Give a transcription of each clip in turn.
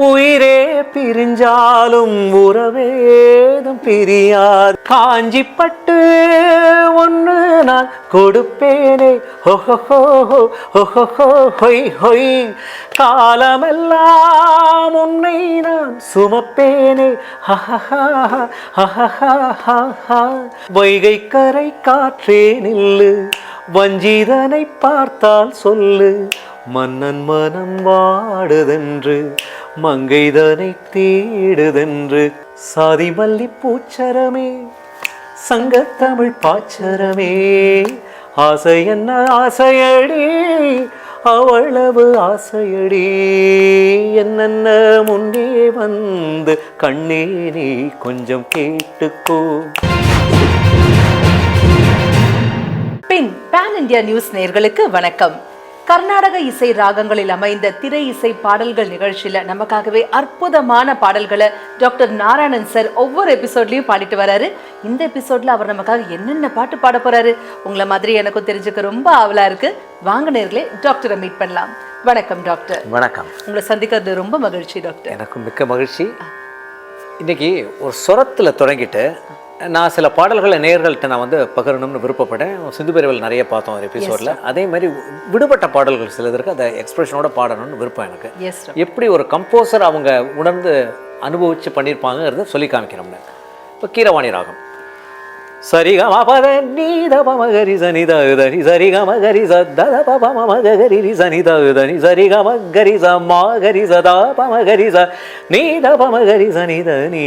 உயிரே பிரிஞ்சாலும் உறவேதும் பிரியாது. காஞ்சிப்பட்டு ஒன்று நான் கொடுப்பேனே. ஹொஹோ ஹொஹோ ஹொய் ஹொய். காலமெல்லாம் உன்னை நான் சுமப்பேனே. வைகை கரை காற்றே நில்லு. வஞ்சிதனை பார்த்தால் சொல்லு. மன்னன் மனம் வாடுதென்று. மங்கைதனை தேடுதென்று சாதி மல்லி பூச்சரமே சங்கத்தமிழ் பாச்சரமே. ஆசை என்ன ஆசையடி அவ்வளவு ஆசையடி. என்னென்ன முன்னே வந்து கண்ணே நீ கொஞ்சம் கேட்டுக்கோ. பின் பேன் இந்தியா நியூஸ் நேயர்களுக்கு வணக்கம். கர்நாடக இசை ராகங்களில் அமைந்த திரை இசை பாடல்கள் நிகழ்ச்சியில நமக்காகவே அற்புதமான பாடல்களை டாக்டர் நாராயணன் சார் ஒவ்வொரு எபிசோட்லயும் பாடிட்டு வராரு. இந்த எபிசோட்ல அவர் நமக்காக என்னென்ன பாட்டு பாட போறாரு உங்களை மாதிரி எனக்கும் தெரிஞ்சுக்க ரொம்ப ஆவலா இருக்கு. வாங்க நேர்களே டாக்டரை மீட் பண்ணலாம். வணக்கம் டாக்டர். வணக்கம். உங்களை சந்திக்கிறது ரொம்ப மகிழ்ச்சி டாக்டர். எனக்கும் மிக்க மகிழ்ச்சி. இன்னைக்கு ஒரு சுரத்தில் தொடங்கிட்டு நான் சில பாடல்களை நேயர்கள்ட்ட நான் வந்து பகிரணும்னு விருப்பப்பட்டேன். சிந்து பிரிவில் நிறைய பார்த்தோம் ஒரு எபிசோடில் அதே மாதிரி விடுபட்ட பாடல்கள் சிலதற்கு அதை எக்ஸ்பிரஷனோட பாடணும்னு விருப்பம் எனக்கு. எஸ் எப்படி ஒரு கம்போசர் அவங்க உணர்ந்து அனுபவித்து பண்ணியிருப்பாங்கிறத சொல்லி காமிக்கிறோம்னு இப்போ கீரவாணி ராகம். சரிக மபத நீத பமகரி சனித தனி சரிக மகரி சதத பப மகரி சனித தனி சரிக மகரி ச மாகரி சதா பமகரி ச நீத பமகரி சனித நீ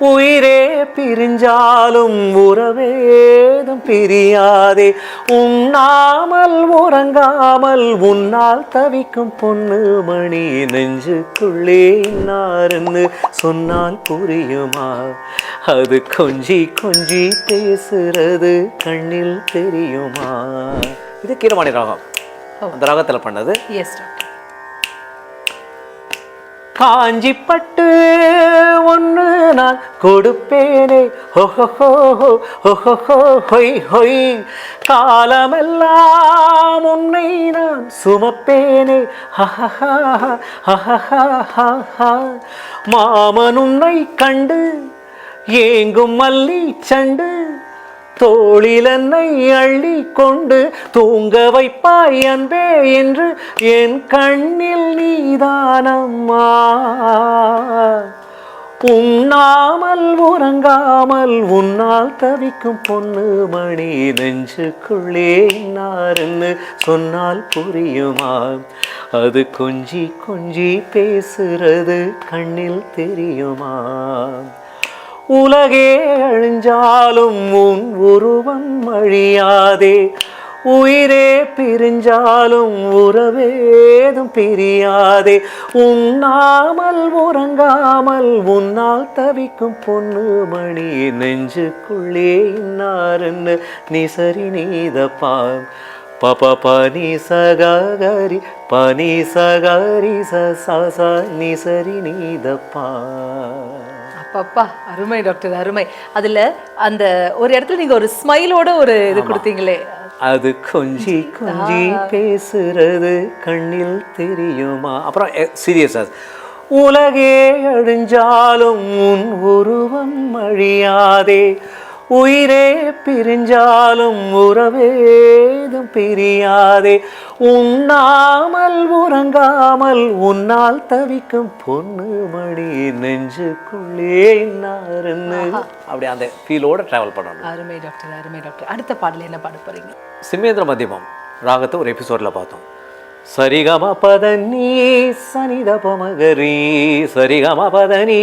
உயிரே பிரிஞ்சாலும் உறவேதும் பிரியாதே. உண்ணாமல் உறங்காமல் உன்னால் தவிக்கும் பொண்ணு மணி நெஞ்சுக்குள்ளே நாருன்னு சொன்னால் புரியுமா? அது கொஞ்சி கொஞ்சி பேசுறது கண்ணில் தெரியுமா? இது கீரவாணி ராகம். அந்த ராகத்தில் பண்ணது எஸ் டாக்டர் காஞ்சி பட்டு ஒன்று நான் கொடுப்பேனே. ஹொஹோ ஹொஹோ ஹொய் ஹொய். காலமெல்லாம் உன்னை நான் சுமப்பேனே. ஹஹஹா மாமன் உன்னை கண்டு ஏங்கும் மல்லி சண்டு தோளில் அள்ளி கொண்டு தூங்க வைப்பாய் அன்பே என்று என் கண்ணில் நீதானம்மா. உண்ணாமல் உறங்காமல் உன்னால் தவிக்கும் பொண்ணு மணி நெஞ்சுக்குள்ளே நாருன்னு சொன்னால் புரியுமா? அது கொஞ்சி கொஞ்சி பேசுறது கண்ணில் தெரியுமா? உலகே அழிஞ்சாலும் உன் உருவம் அழியாதே. உயிரே பிரிஞ்சாலும் உறவேதும் பிரியாதே. உண்ணாமல் உறங்காமல் உன்னால் தவிக்கும் பொண்ணு மணி நெஞ்சுக்குள்ளே இன்னாருன்னு நீ சரி நீதப்பான் பப பனி சகரி பனி சகரி ச ச நீ சரி நீதப்பான் அப்பப்பா அருமை டாக்டர் அருமை. அதுல அந்த ஒரு இடத்துல நீங்க ஒரு ஸ்மைலோட ஒரு இது கொடுத்தீங்களே. அது கொஞ்சி கொஞ்சி பேசுறது கண்ணில் தெரியுமா? அப்புறம் சீரியஸா உலகே அழிஞ்சாலும் உன் உருவம் அழியாதே. உயிரே பிரிஞ்சாலும் உறவேதும் பிரியாதே. உண்ணாமல் உறங்காமல் உன்னால் தவிக்கும் பொண்ணு மணி நெஞ்சுக்குள்ளே இன்னாருன்னு அப்படி அந்த ஃபீலோட ட்ராவல் பண்ணணும். அருமை டாக்டர் அருமை டாக்டர். அடுத்த பாடல் என்ன பாட போறீங்க? சிம்மேந்திர மத்தியமம் ராகத்தை ஒரு எபிசோடில் பார்த்தோம். சரிகம பதனி சனித பமகரி சரிகம பதனி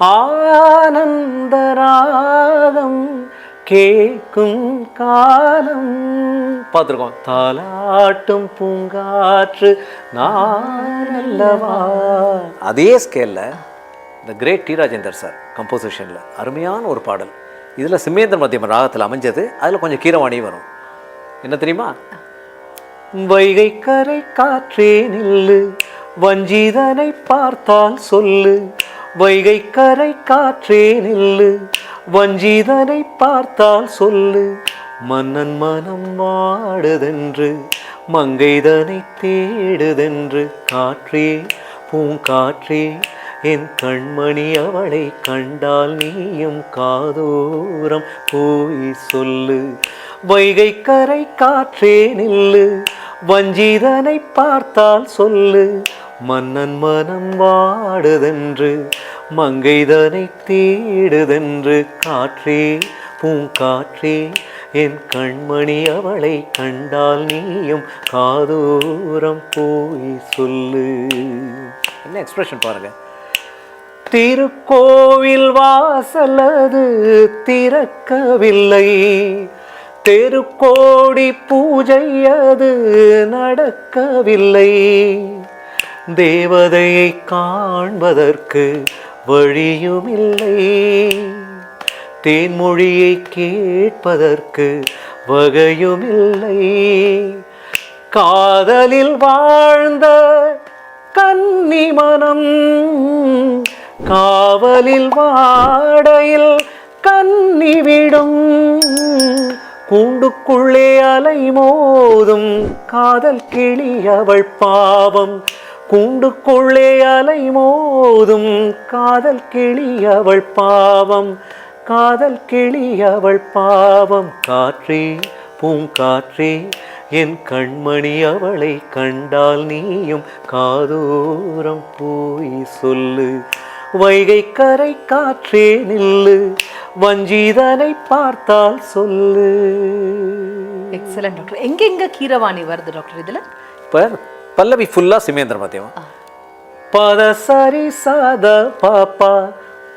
ஆனந்தராகம் கேக்கும் காலம். பார்த்துருக்கோம். தாலாட்டும் பூங்காற்று நான் அதே ஸ்கேலில் இந்த கிரேட் டி ராஜேந்தர் சார் கம்போசிஷனில் அருமையான ஒரு பாடல். இதில் சிம்மேந்திர மத்தியம் ராகத்தில் அமைஞ்சது. அதில் கொஞ்சம் கீரவாணி வரும். என்ன தெரியுமா? வைகை கரை காற்றே நில்லு வஞ்சிதனை பார்த்தால் சொல்லு. வைகை கரை காற்றே நில்லு வஞ்சிதனை பார்த்தால் சொல்லு. மன்னன் மனம் வாடுதென்று மங்கைதனை தேடுதென்று காற்றே பூங்காற்றே என் கண்மணி அவளை கண்டால் நீயும் காதோரம் போய் சொல்லு. வைகை கரை காற்றே நில்லு. வஞ்சிதனை பார்த்தால் சொல்லு. மன்னன் மனம் வாடுதென்று மங்கைதனை தேடுதென்று காற்றே பூங்காற்றே என் கண்மணி அவளை கண்டால் நீயும் காதோரம் போய் சொல்லு. என்ன எக்ஸ்பிரஷன் பாருங்க. திருக்கோவில் வாசலது திறக்கவில்லை. தெருக்கோடி பூஜை அது நடக்கவில்லை. தேவதையை காண்பதற்கு வழியுமில்லை. தேன்மொழியை கேட்பதற்கு வகையுமில்லை. காதலில் வாழ்ந்த கன்னி மனம் காவலில் வாடையில் கன்னி விடும் கூண்டுக்குள்ளே அலை மோதும் காதல் கிளி அவள் பாவம். கூண்டுக்குள்ளே அலை மோதும் காதல் கிளி அவள் பாவம். காதல் கிளி அவள் பாவம். காற்றே பூங்காற்றே என் கண்மணி அவளை கண்டால் நீயும் காதூரம் போய் சொல்லு. வைகை கரை காற்றே நில்லு. வஞ்சிதனை பார்த்தால் சொல்லு. எக்ஸலன்ட் டாக்டர் எங்கெங்க கீரவாணி வருது டாக்டர் இதுல? இப்போ பல்லவி ஃபுல்லாக சிமேந்திர மத்தியம்? பத சரி சாத பாப்பா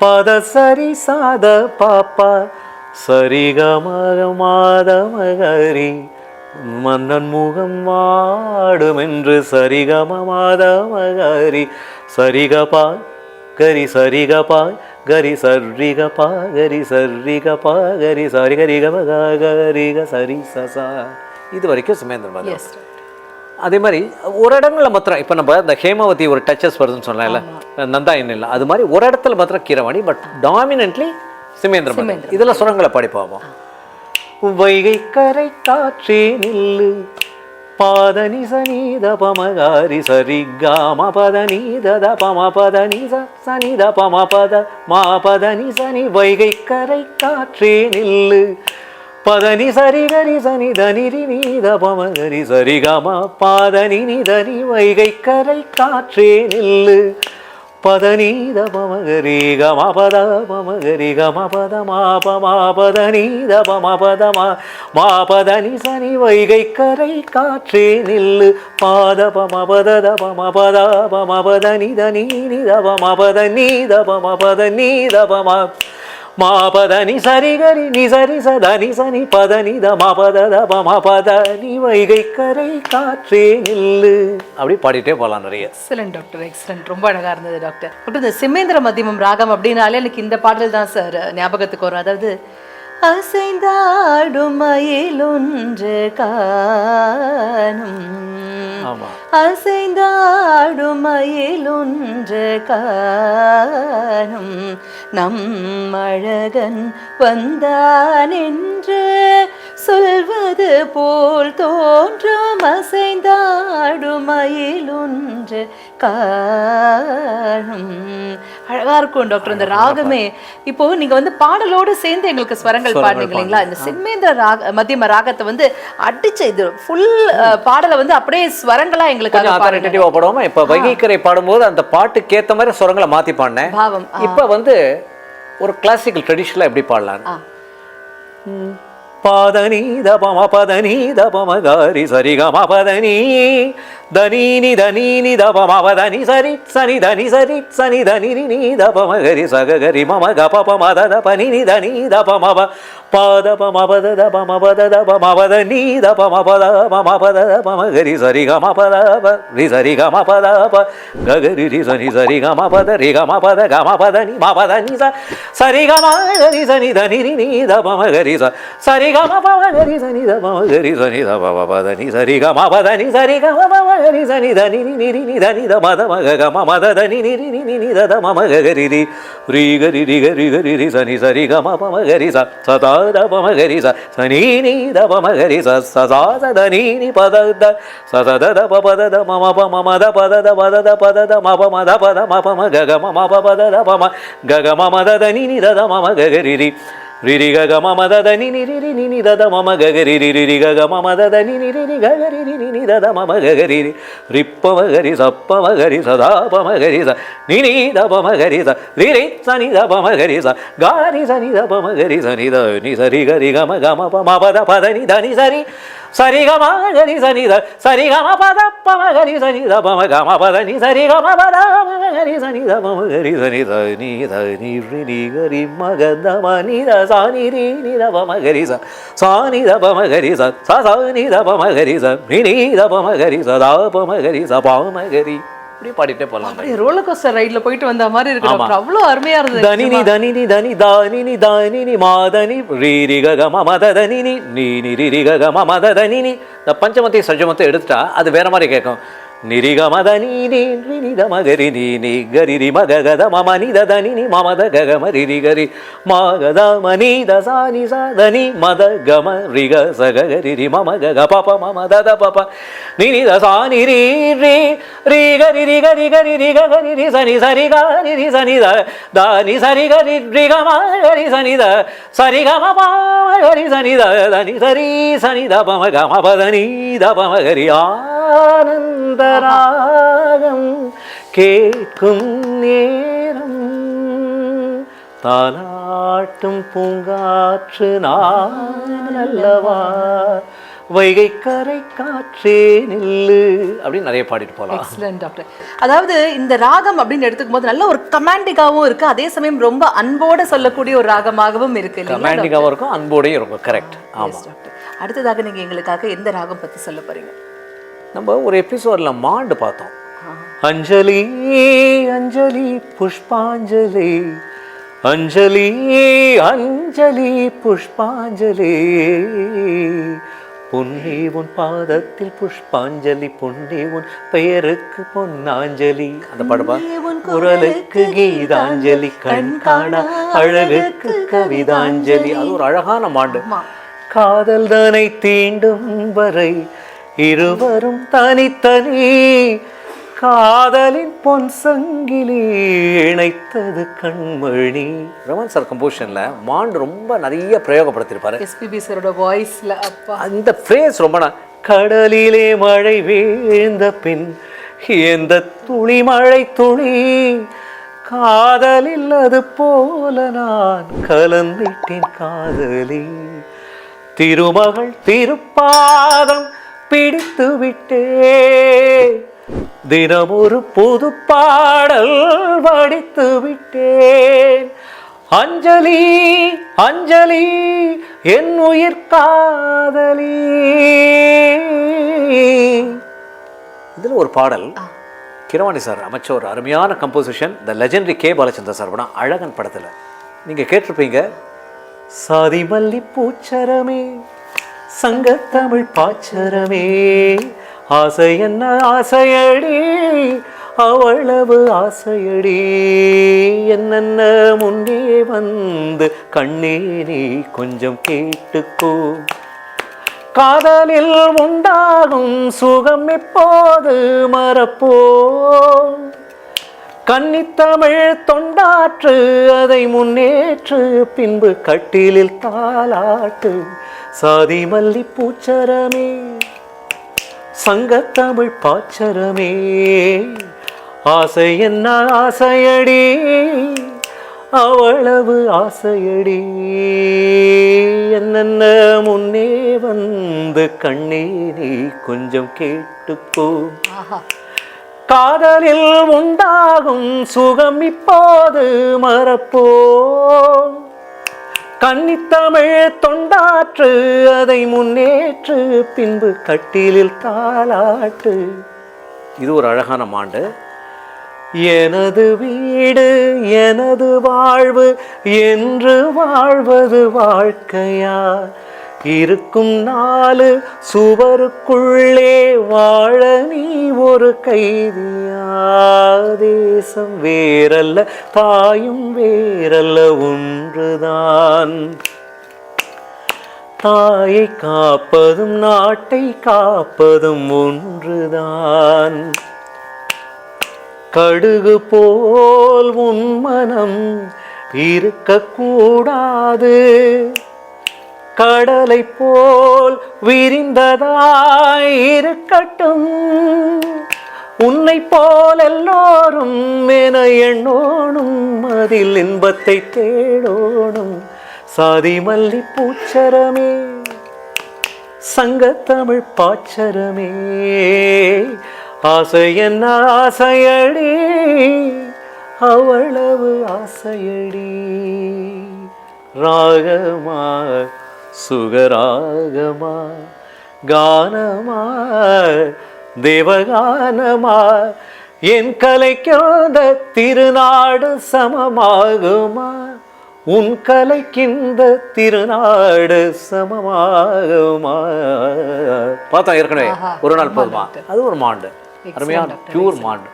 பத சரி சாத பாப்பா சரிகமக மாதமகரி மன்னன் முகம் வாடும் என்று சரிகம மாதமகரி சரிகபா கரி சரிகபா கரி சரிகபா கரி சரிகபா கரி சரிகரிகம கரிக சரி சசா இது வரைக்கும் சிமேந்திர எஸ் அதே மாதிரி ஒரு இடங்களில் மாத்திரம் இப்போ நம்ம இந்த ஹேமாவதி ஒரு டச்சஸ் வருதுன்னு சொன்னேன்ல நந்தா இல்லை அது மாதிரி ஒரு இடத்துல மாத்திரம் கீரவாணி பட் டாமினன்ட்லி சிமேந்திர மத்தியம் இதில் சுரங்களை பாடி வைகை கரை காற்றே நில்லு பாதனி சனீத பமகாரி சரி காம பதனி தத பம பதனி ச சனித பம பத மா பதனி சனி வைகை கரை காற்றே நில்லு பதனி சரி கரி சனி தனிரி நீத பமகரி சரிகமா பாதனி நிதனி வைகை கரை காற்றே நில்லு பதனீத பமகரி கம பமகரி கம பத மா பமா மா மா சனி வைகை கரை காற்றே நில்லு. பாத பம பத த நித நீ நித பம நீத பம நீத பம மா பத நி சரி கரி நி சரி சத நி சனி பத நித மா பத த மா பத நீ வைகை கரை காற்றே நில்லு. அப்படி பாடிட்டே போகலாம் நிறைய. எக்ஸலன்ட் டாக்டர் எக்ஸலன்ட் ரொம்ப அழகாக இருந்தது டாக்டர் டாக்டர் இந்த சிமேந்திர மத்தியமம் ராகம் அப்படின்னாலே எனக்கு இந்த பாடல் தான் சார் ஞாபகத்துக்கு வரும். அதாவது அசைந்தாடும் மயிலொன்று காணும் அசைந்தாடும் மயிலொன்று காணும் நம் அழகன் வந்தான் என்று சொல்வது போல் தோன்றும். அசைந்தாடும் மயிலொன்று காணும் அழகா இருக்கும் டாக்டர். இந்த ராகமே. இப்போ நீங்க வந்து பாடலோடு சேர்ந்து எங்களுக்கு ஸ்வரங்கள் பாடுனீங்க இல்லைங்களா இந்த செம்மேந்திர ராக மத்தியம ராகத்தை வந்து அடிச்ச இது ஃபுல் பாடலை வந்து அப்படியே ஸ்வரங்களா எங்களுக்காக கொஞ்சம் பாடுங்க அத்தாரிட்டேட்டிவா பாடுவோமா? இப்ப வைகைக்கரை பாடும்போது அந்த பாட்டுக்கு ஏத்த மாதிரி சுரங்களை மாத்தி பாடினேன். இப்ப வந்து ஒரு கிளாசிக்கல் ட்ரெடிஷனலா எப்படி பாடலாம் ஆ. பாதனி தபம பதனி தபம காரி சரி கம பதனி தனீனி தனீனி தபம பதனி சரி சனி தனி சரி சனி தனி நீ தபம கரி சக கரி மம கபப மத தப நினி தனி தபம ப பாதப மபத தபம பத தப மபத நீ தபம பத மம பத மம கரி சரி கம பத ப ரி சரி கம பத ப ககரி ரி சனி சரி கம பத ரி கம பத கம பத நி ம பத நி ச சரி கம கரி சனி தனி ரி நீ தபம கரி ச சரி கம பம கரி சனி தபம கரி சனி தபம பத நி சரி கம பத நி சரி கம பம கரி சனி தனி நி நி ரி நி தனி த மத மக கம மத தனி நி ரி நி நி நி த த மம கரி ரி ரி கரி ரி கரி கரி ரி சனி சரி கம பம கரி ச சதா த பம கரி ச சனி நீ த பம கரி ச ச சா ச த நீ நி பத த ச ச த த ப பத த மம ப மம த பத த பத த பத த ம ப ம த பத ம ப ம க க ம ம ப பத த ப ம க க ம ம த த நி நி த த ம ம க க ரி ரி ரி ரி க க ம ம த த நி நி ரி ரி நி நி த த ம ம க க ரி ரி ரி ரி க க ம ம த த நி நி ரி ரி க க ரி ரி நி நி த த ம ம க இப்படி பாடிட்டே போகலாம் அப்படியே ரோலர் கோஸ்டர் ரைட்ல போயிட்டு வந்த மாதிரி இருக்கு. டாக்டர் அவ்வளவு அருமையா இருந்தது. தனினி தனினி தனி தானினி தானினி மாதனி ரீ ரி க க ம மத தனினி நீ நி ரி ரி க க ம மத தனினி இந்த பஞ்சமத்தை சஜமத்தை எடுத்துட்டா அது வேற மாதிரி கேட்கும். நிரிக மத நீ நீ ரி நி த மகரி நீ நீ கரி ரி மக கத மம நி த தனி நி மம த க க ம ரி ரி கரி ம க த ம நீ த சா நி சா த நி ம த க ம ரி க ச க க ரி ரி ம ம க க ப ப ம ம த த ப ப நி நி த சா நி ரி ரி ரி க ரி ரி க ரி க ரி ரி க க ரி ரி ச நி ச ரி க ரி ரி ச நி த த நி ச ரி க ரி ரி க ம க ரி ச நி த ச ரி க ம ப ம க ரி ச நி த த நி ச ரி ச நி த ப ம க ம ப த நி த ப ம க ரி ஆனந்தராகம் கேட்கும் நேரம். தாலாட்டும் பூங்காற்று நான் அல்லவா வைகை கரை காற்றே நில்லு. அப்படின்னு நிறைய பாடிட்டு போகலாம் எக்ஸலன்ட் டாக்டர் அதாவது இந்த ராகம் அப்படின்னு எடுத்துக்கும் போது நல்ல ஒரு கமாண்டிக்காவும் இருக்கு. அதே சமயம் ரொம்ப அன்போட சொல்லக்கூடிய ஒரு ராகமாகவும் இருக்கு கமாண்டிங்காகவும் இருக்கும் அன்போடையும் இருக்கும். கரெக்ட் ஆமாம் டாக்டர் அடுத்ததாக நீங்க எங்களுக்காக எந்த ராகம் பத்தி சொல்ல போறீங்க? நம்ம ஒரு எபிசோடில் மாண்டு பார்த்தோம். அஞ்சலி அஞ்சலி புஷ்பாஞ்சலி. அஞ்சலி அஞ்சலி புஷ்பாஞ்சலி. பொன்னி உன் பாதத்தில் புஷ்பாஞ்சலி பொன்னி உன் பெயருக்கு பொன்னாஞ்சலி. அந்த பாடுப்பா உன் குரலுக்கு கீதாஞ்சலி கண் காண அழகுக்கு கவிதாஞ்சலி. அது ஒரு அழகான மாண்டு. காதல் தானை தீண்டும் வரை இருவரும் தனித்தனி. காதலின் பொன் சங்கிலி இணைத்தது கண்மணி. ரமன் சார் கம்போஷன்ல மாண்டு ரொம்ப நிறைய பிரயோகப்படுத்திருப்பாரு. எஸ்பிபி சரோட வாய்ஸ்ல அப்பா. அந்த ஃப்ரேஸ் ரொம்ப கடலிலே மழை வீழ்ந்த பின் எந்த துளி மழை துளி காதலில் அது போல நான் கலந்திட்டேன் காதலி. திருமகள் திருப்பாதம் பிடித்து விட்டே தினமொரு புது பாடல் வடித்து விட்டேன் அஞ்சலி அஞ்சலி என் உயிர் காதலி. இதில் ஒரு பாடல். கிரவாணி சார் அமைச்ச ஒரு அருமையான composition the legendary K Balachandra sir படம் அழகன் படத்தில். நீங்கள் கேட்டிருப்பீங்க சாதி மல்லி பூச்சரமே சங்கத்தமிழ் பாச்சரமே. ஆசை என்ன ஆசையடி? அவ்வளவு ஆசையடி. என்னென்ன முன்னே வந்து கண்ணீரை கொஞ்சம் கேட்டுக்கோ. காதலில் உண்டாகும் சுகம் இப்போது மறப்போ. கன்னித்தமிழ் தொண்டாற்று அதை முன்னேற்று பின்பு கட்டிலில் தாளாட்டு. சாதி மல்லி பூச்சரமே சங்கத்தமிழ் பாச்சரமே. ஆசை என்ன ஆசையடி அவ்வளவு ஆசையடி. என்னென்ன முன்னே வந்து கண்ணே நீ கொஞ்சம் கேட்டுப்போ ஆஹா. காதலில் உண்டாகும் சுகம் இப்போது மறப்போ கன்னித்தமிழ் தொண்டாற்று அதை முன்னேற்று பின்பு கட்டிலில் தாளாட்டு இது ஒரு அழகான மாண்டு. எனது வீடு எனது வாழ்வு என்று வாழ்வது வாழ்க்கையா? இருக்கும் நாலு சுவருக்குள்ளே வாழ நீ ஒரு கைதியா? தேசம் வேறல்ல தாயும் வேறல்ல ஒன்றுதான். தாயை காப்பதும் நாட்டை காப்பதும் ஒன்றுதான். கடுகு போல் உன் மனம் இருக்கக்கூடாது. கடலை போல் விரிந்ததாய் இருக்கட்டும் உன்னை போல் எல்லோரும் என எண்ணோனும் அதில் இன்பத்தை தேடோனும் சாதி மல்லி பூச்சரமே சங்கத்தமிழ் பாச்சரமே ஆசை என்ன ஆசையடி அவ்வளவு ஆசையடி. ராகமா சுகராகமா கானமா தேவகானமா என் கலைக்காத திருநாடு சமமாகுமா உன் கலைக்கின்ற திருநாடு சமமாகுமா பார்த்தோம் ஏற்கனவே ஒரு நாள் போதுமா. அது ஒரு மாண்டு. அருமையான பியூர் மாண்டு.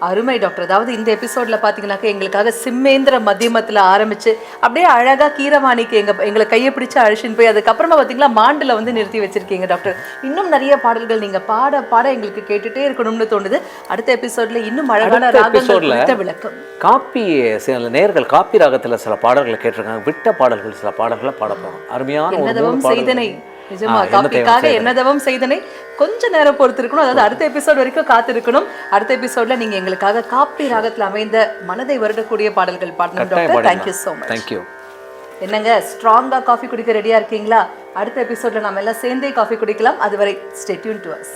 அருமை டாக்டர். அதாவது இந்த எபிசோட்ல பாத்தீங்கன்னாக்க எங்களுக்காக சிம்மேந்திர மத்தியமத்துல ஆரம்பிச்சு அப்படியே அழகா கீரவாணிக்கு எங்க எங்களை கையை பிடிச்சு அழிச்சுன்னு போய் அதுக்கப்புறமா பாத்தீங்களா மாண்டுல வந்து நிறுத்தி வச்சிருக்கீங்க டாக்டர். இன்னும் நிறைய பாடல்கள் நீங்க பாட பாட எங்களுக்கு கேட்டுட்டே இருக்கணும்னு தோணுது. அடுத்த எபிசோட்ல இன்னும் அழகான ராகங்கள் விளக்கம். காப்பி சில நேர்கள் காப்பி ராகத்துல சில பாடல்களை கேட்டிருக்காங்க. விட்ட பாடல்கள் சில பாடல்களை பாட போறோம். அருமையான. செய்தனை. நிஜமா என்ன காப்பிக்காக என்னதவம் செய்தனை கொஞ்ச நேரம் பொறுத்து இருக்கணும் அதாவது அடுத்த எபிசோட் வரைக்கும் காத்திருக்கணும். அடுத்த எபிசோட்ல நீங்க எங்களுக்காக காப்பி ராகத்துல அமைந்த மனதை வருடக்கூடிய பாடல்கள் பாடணும் doctor. Thank you so much thank you என்னங்க ஸ்ட்ராங்கா காஃபி குடிக்க ரெடியா இருக்கீங்களா? அடுத்த எபிசோட்ல நம்ம எல்லாம் சேர்ந்தே காஃபி குடிக்கலாம். அதுவரை ஸ்டே டியூன் டு அஸ்